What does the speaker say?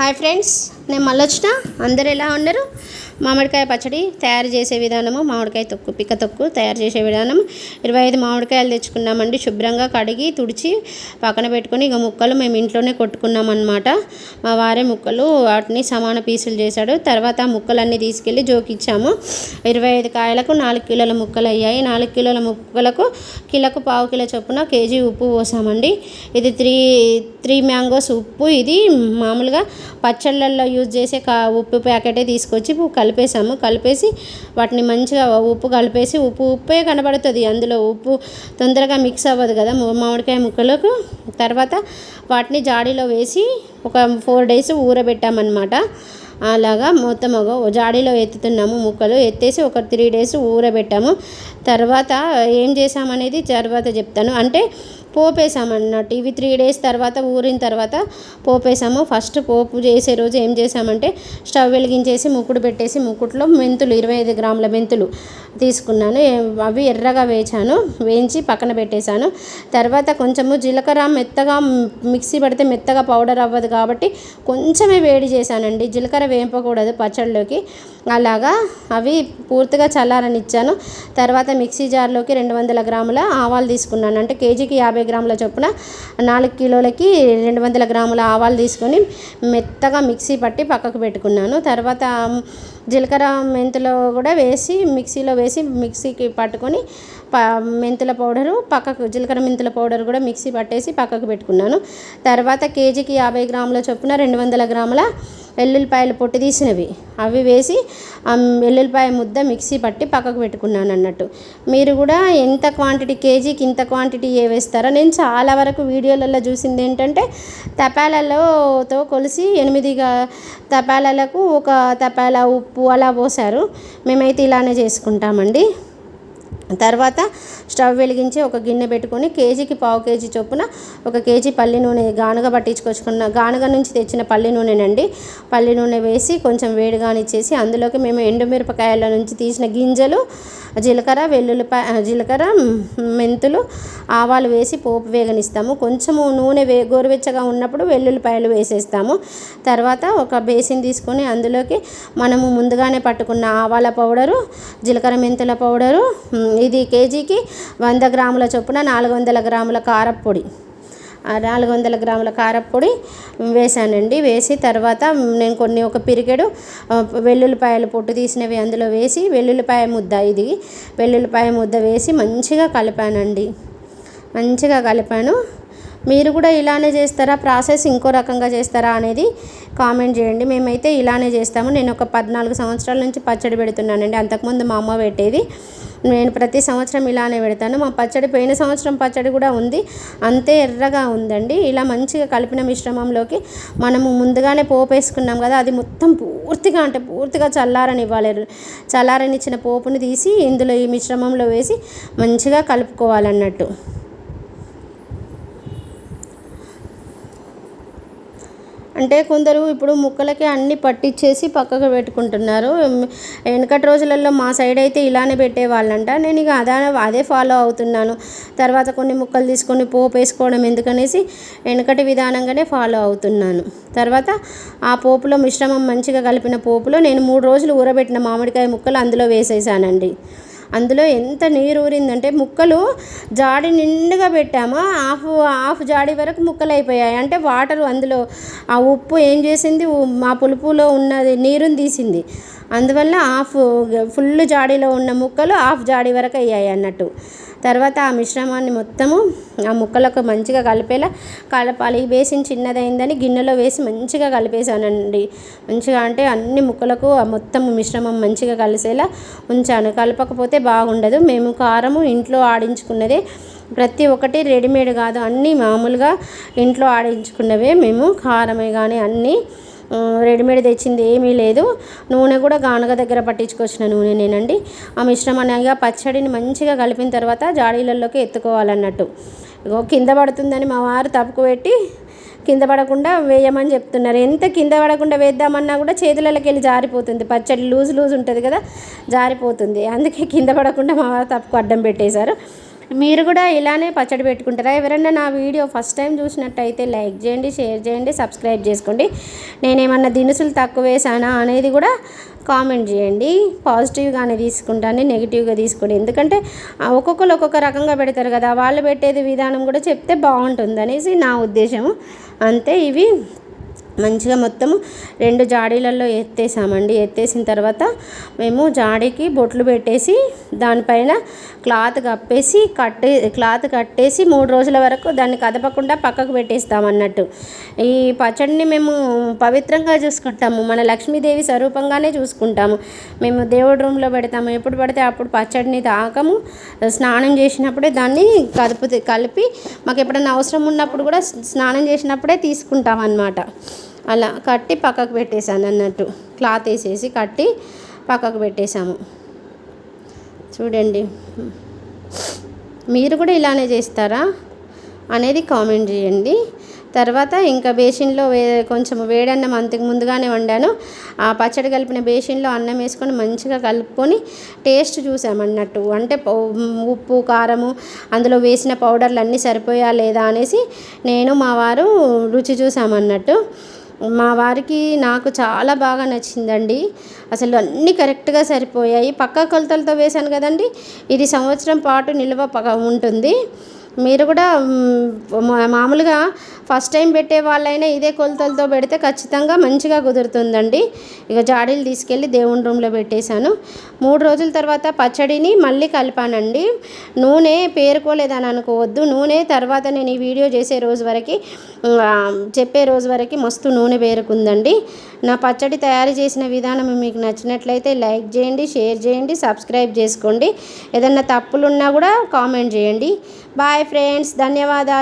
Hi friends నేను మళ్ళీ వచ్చిన అందరు ఎలా ఉన్నారు? మామిడికాయ పచ్చడి తయారు చేసే విధానము మామిడికాయ తొక్కు పిక్క తొక్కు తయారు చేసే విధానం ఇరవై ఐదు మామిడికాయలు తెచ్చుకున్నామండి శుభ్రంగా కడిగి తుడిచి పక్కన పెట్టుకొని ఇక ముక్కలు మేము ఇంట్లోనే కొట్టుకున్నామన్నమాట. మా వారే ముక్కలు వాటిని సమాన పీసులు చేశాడు. తర్వాత ఆ ముక్కలన్నీ తీసుకెళ్ళి జోకిచ్చాము ఇరవై ఐదు కాయలకు నాలుగు కిలోల ముక్కలు అయ్యాయి. నాలుగు కిలోల ముక్కలకు కిలోకు పావు కిలో చొప్పున కేజీ ఉప్పు పోసామండి. ఇది త్రీ త్రీ మ్యాంగోస్ ఉప్పు. ఇది మామూలుగా పచ్చళ్ళల్లో యూజ్ చేసే కా ఉప్పు ప్యాకెటే తీసుకొచ్చి కలిపేసాము కలిపేసి వాటిని మంచిగా ఉప్పు కలిపేసి ఉప్పు ఉప్పే కనబడుతుంది. అందులో ఉప్పు తొందరగా మిక్స్ అవ్వదు కదా మామిడికాయ ముక్కలకు. తర్వాత వాటిని జాడీలో వేసి ఒక ఫోర్ డేస్ ఊరబెట్టామన్నమాట. అలాగా మొత్తం ఒక జాడీలో ఎత్తుతున్నాము ముక్కలు. ఎత్తేసి ఒక త్రీ డేస్ ఊరబెట్టాము. తర్వాత ఏం చేసామనేది తర్వాత చెప్తాను. అంటే పోపేసామన్నట్టు ఇవి త్రీ డేస్ తర్వాత ఊరిన తర్వాత పోపేసాము ఫస్ట్ పోపు చేసే రోజు ఏం చేసామంటే స్టవ్ వెలిగించేసి ముక్కుడు పెట్టేసి ముక్కుట్లో మెంతులు ఇరవై ఐదు గ్రాముల మెంతులు తీసుకున్నాను. అవి ఎర్రగా వేచాను వేయించి పక్కన పెట్టేశాను. తర్వాత కొంచెము జీలకర్ర మెత్తగా మిక్సీ పడితే మెత్తగా పౌడర్ అవ్వదు కాబట్టి కొంచెమే వేడి చేశానండి. జీలకర్ర వేయింపకూడదు పచ్చళ్ళలోకి అలాగా అవి పూర్తిగా చల్లారనిచ్చాను. తర్వాత మిక్సీ జార్లోకి రెండు వందల గ్రాముల ఆవాలు తీసుకున్నాను. అంటే కేజీకి యాభై గ్రాముల చొప్పున నాలుగు కిలోలకి రెండు వందల గ్రాముల ఆవాలు తీసుకొని మెత్తగా మిక్సీ పట్టి పక్కకు పెట్టుకున్నాను. తర్వాత జీలకర్ర మెంతులు కూడా వేసి మిక్సీలో వేసి మిక్సీకి పట్టుకొని ప మెంతుల పౌడరు పక్కకు జీలకర్ర మెంతుల పౌడర్ కూడా మిక్సీ పట్టేసి పక్కకు పెట్టుకున్నాను. తర్వాత కేజీకి యాభై గ్రాముల చొప్పున రెండు వందల గ్రాముల వెల్లుల్లిపాయలు పొట్టు తీసినవి. అవి వేసి ఆ వెల్లుల్లిపాయ ముద్ద మిక్సీ పట్టి పక్కకు పెట్టుకున్నాను అన్నట్టు. మీరు కూడా ఎంత క్వాంటిటీ కేజీకి ఇంత క్వాంటిటీ ఏ వేస్తారో నేను చాలా వరకు వీడియోలలో చూసింది ఏంటంటే తపాలలోతో కొలిసి ఎనిమిదిగా తపాలలకు ఒక తపాల ఉప్పు అలా పోసారు. మేమైతే ఇలానే చేసుకుంటామండి. తర్వాత స్టవ్ వెలిగించి ఒక గిన్నె పెట్టుకొని కేజీకి పావు కేజీ చొప్పున ఒక కేజీ పల్లి నూనె గానుగ పట్టించుకొచ్చుకున్న గానుగ నుంచి తెచ్చిన పల్లి నూనెనండి. పల్లి నూనె వేసి కొంచెం వేడిగానిచ్చేసి అందులోకి మేము ఎండుమిరపకాయల నుంచి తీసిన గింజలు జీలకర్ర వెల్లుల్లిపాయ జీలకర్ర మెంతులు ఆవాలు వేసి పోపు వేగనిస్తాము. కొంచెము నూనె వే గోరువెచ్చగా ఉన్నప్పుడు వెల్లుల్లిపాయలు వేసేస్తాము. తర్వాత ఒక బేసిన్ తీసుకొని అందులోకి మనము ముందుగానే పట్టుకున్న ఆవాల పౌడరు జీలకర్ర మెంతుల పౌడరు ఇది కేజీకి వంద గ్రాముల చొప్పున నాలుగు వందల గ్రాముల కారప్పొడి నాలుగు వందల గ్రాముల కారప్పొడి వేసానండి వేసి తర్వాత నేను కొన్ని ఒక పిరికెడు వెల్లుల్లిపాయలు పొట్టు తీసినవి అందులో వేసి వెల్లుల్లిపాయ ముద్ద ఇది. వెల్లుల్లిపాయ ముద్ద వేసి మంచిగా కలిపానండి. మంచిగా కలిపాను. మీరు కూడా ఇలానే చేస్తారా? ప్రాసెస్ ఇంకో రకంగా చేస్తారా అనేది కామెంట్ చేయండి. మేమైతే ఇలానే చేస్తాము. నేను ఒక పద్నాలుగు సంవత్సరాల నుంచి పచ్చడి పెడుతున్నానండి. అంతకుముందు మా అమ్మ పెట్టేది. నేను ప్రతి సంవత్సరం ఇలానే పెడతాను. మా పచ్చడి పోయిన సంవత్సరం పచ్చడి కూడా ఉంది. అంతే ఎర్రగా ఉందండి. ఇలా మంచిగా కలిపిన మిశ్రమంలోకి మనము ముందుగానే పోపు వేసుకున్నాం కదా అది మొత్తం పూర్తిగా అంటే పూర్తిగా చల్లారని ఇవ్వాలి చల్లారనిచ్చిన పోపుని తీసి ఇందులో ఈ మిశ్రమంలో వేసి మంచిగా కలుపుకోవాలన్నట్టు. అంటే కొందరు ఇప్పుడు ముక్కలకి అన్ని పట్టించేసి పక్కకు పెట్టుకుంటున్నారు. వెనకటి రోజులలో మా సైడ్ అయితే ఇలానే పెట్టేవాళ్ళంట. నేను ఇక అదే అదే ఫాలో అవుతున్నాను. తర్వాత కొన్ని ముక్కలు తీసుకొని పోపు వేసుకోవడం ఎందుకనేసి వెనకటి విధానంగానే ఫాలో అవుతున్నాను. తర్వాత ఆ పోపులో మిశ్రమం మంచిగా కలిపిన పోపులో నేను మూడు రోజులు ఊరబెట్టిన మామిడికాయ ముక్కలు అందులో వేసేసానండి. అందులో ఎంత నీరు ఊరిందంటే ముక్కలు జాడి నిండుగా పెట్టాము. హాఫ్ హాఫ్ జాడి వరకు ముక్కలు అయిపోయాయి. అంటే వాటర్ అందులో ఆ ఉప్పు ఏం చేసింది? మా పులుపులో ఉన్నది నీరుని తీసింది. అందువల్ల హాఫ్ ఫుల్ జాడీలో ఉన్న ముక్కలు హాఫ్ జాడీ వరకు అయ్యాయి అన్నట్టు. తర్వాత ఆ మిశ్రమాన్ని మొత్తము ఆ ముక్కలకు మంచిగా కలిపేలా కలపాలి. ఈ బేసిన్ చిన్నదైందని గిన్నెలో వేసి మంచిగా కలిపేసానండి మంచిగా అంటే అన్ని ముక్కలకు ఆ మొత్తం మిశ్రమం మంచిగా కలిసేలా ఉంచాను. కలపకపోతే బాగుండదు. మేము కారము ఇంట్లో ఆడించుకున్నదే. ప్రతి ఒక్కటి రెడీమేడ్ కాదు. అన్నీ మామూలుగా ఇంట్లో ఆడించుకున్నవే మేము. కారమే కానీ అన్నీ రెడీమేడ్ తెచ్చింది ఏమీ లేదు. నూనె కూడా గానుగ దగ్గర పట్టించుకొచ్చిన నూనె నేనండి. ఆ మిశ్రమాన్ని పచ్చడిని మంచిగా కలిపిన తర్వాత జాడీలలోకి ఎత్తుకోవాలన్నట్టు. కింద పడుతుందని మా వారు తప్పుకు పెట్టి కింద పడకుండా వేయమని చెప్తున్నారు. ఎంత కింద పడకుండా వేద్దామన్నా కూడా చేతులలోకి వెళ్ళి జారిపోతుంది. పచ్చడి లూజ్ లూజ్ ఉంటుంది కదా జారిపోతుంది. అందుకే కింద పడకుండా మా వారు తప్పుకు అడ్డం పెట్టేశారు. మీరు కూడా ఇలానే పచ్చడి పెట్టుకుంటారా? ఎవరైనా నా వీడియో ఫస్ట్ టైం చూసినట్టయితే లైక్ చేయండి షేర్ చేయండి సబ్స్క్రైబ్ చేసుకోండి. నేనేమన్నా దినుసులు తక్కువ వేసానా అనేది కూడా కామెంట్ చేయండి. పాజిటివ్గానే తీసుకుంటాను నెగిటివ్గా తీసుకోండి. ఎందుకంటే ఒక్కొక్కరు ఒక్కొక్క రకంగా పెడతారు కదా వాళ్ళు పెట్టేది విధానం కూడా చెప్తే బాగుంటుంది అనేసి నా ఉద్దేశం అంతే ఇవి. మంచిగా మొత్తము రెండు జాడీలలో ఎత్తేసామండి. ఎత్తేసిన తర్వాత మేము జాడీకి బొట్లు పెట్టేసి దానిపైన క్లాత్ కప్పేసి కట్టే క్లాత్ కట్టేసి మూడు రోజుల వరకు దాన్ని కదపకుండా పక్కకు పెట్టేస్తాం అన్నట్టు ఈ పచ్చడిని మేము పవిత్రంగా చూసుకుంటాము. మన లక్ష్మీదేవి స్వరూపంగానే చూసుకుంటాము. మేము దేవుడి రూమ్లో పెడతాము. ఎప్పుడు పడితే అప్పుడు పచ్చడిని తాకము స్నానం చేసినప్పుడే దాన్ని కదుపు కలిపి మాకు ఎప్పుడైనా అవసరం ఉన్నప్పుడు కూడా స్నానం చేసినప్పుడే తీసుకుంటాం అన్నమాట అలా కట్టి పక్కకు పెట్టేశాను అన్నట్టు. క్లాత్ వేసేసి కట్టి పక్కకు పెట్టేశాము. చూడండి. మీరు కూడా ఇలానే చేస్తారా అనేది కామెంట్ చేయండి. తర్వాత ఇంకా బేసిన్లో వే కొంచెం వేడన్నం అంతకు ముందుగానే వండాను. ఆ పచ్చడి కలిపిన బేసిన్లో అన్నం వేసుకొని మంచిగా కలుపుకొని టేస్ట్ చూసామన్నట్టు అంటే ఉప్పు కారము అందులో వేసిన పౌడర్లు అన్నీ సరిపోయా లేదా అనేసి నేను మా వారు రుచి చూసామన్నట్టు మా వారికి నాకు చాలా బాగా నచ్చిందండి. అసలు అన్నీ కరెక్ట్గా సరిపోయాయి. పక్క కొలతలతో వేశాను కదండి. ఇది సంవత్సరం పాటు నిల్వ ఉంటుంది. మీరు కూడా మా- మామూలుగా ఫస్ట్ టైం పెట్టే వాళ్ళైనా ఇదే కొలతలతో పెడితే ఖచ్చితంగా మంచిగా కుదురుతుందండి. ఇక జాడీలు తీసుకెళ్ళి దేవుని రూమ్లో పెట్టేశాను. మూడు రోజుల తర్వాత పచ్చడిని మళ్ళీ కలిపానండి. నూనె పేరుకోలేదని అనుకోవద్దు. నూనె తర్వాత నేను ఈ వీడియో చేసే రోజు వరకు చెప్పే రోజు వరకు మస్తు నూనె పేరుకుందండి. నా పచ్చడి తయారు చేసిన విధానం మీకు నచ్చినట్లయితే లైక్ చేయండి షేర్ చేయండి సబ్స్క్రైబ్ చేసుకోండి. ఏదన్నా తప్పులున్నా కూడా కామెంట్ చేయండి. బాయ్ ఫ్రెండ్స్ ధన్యవాదాలు.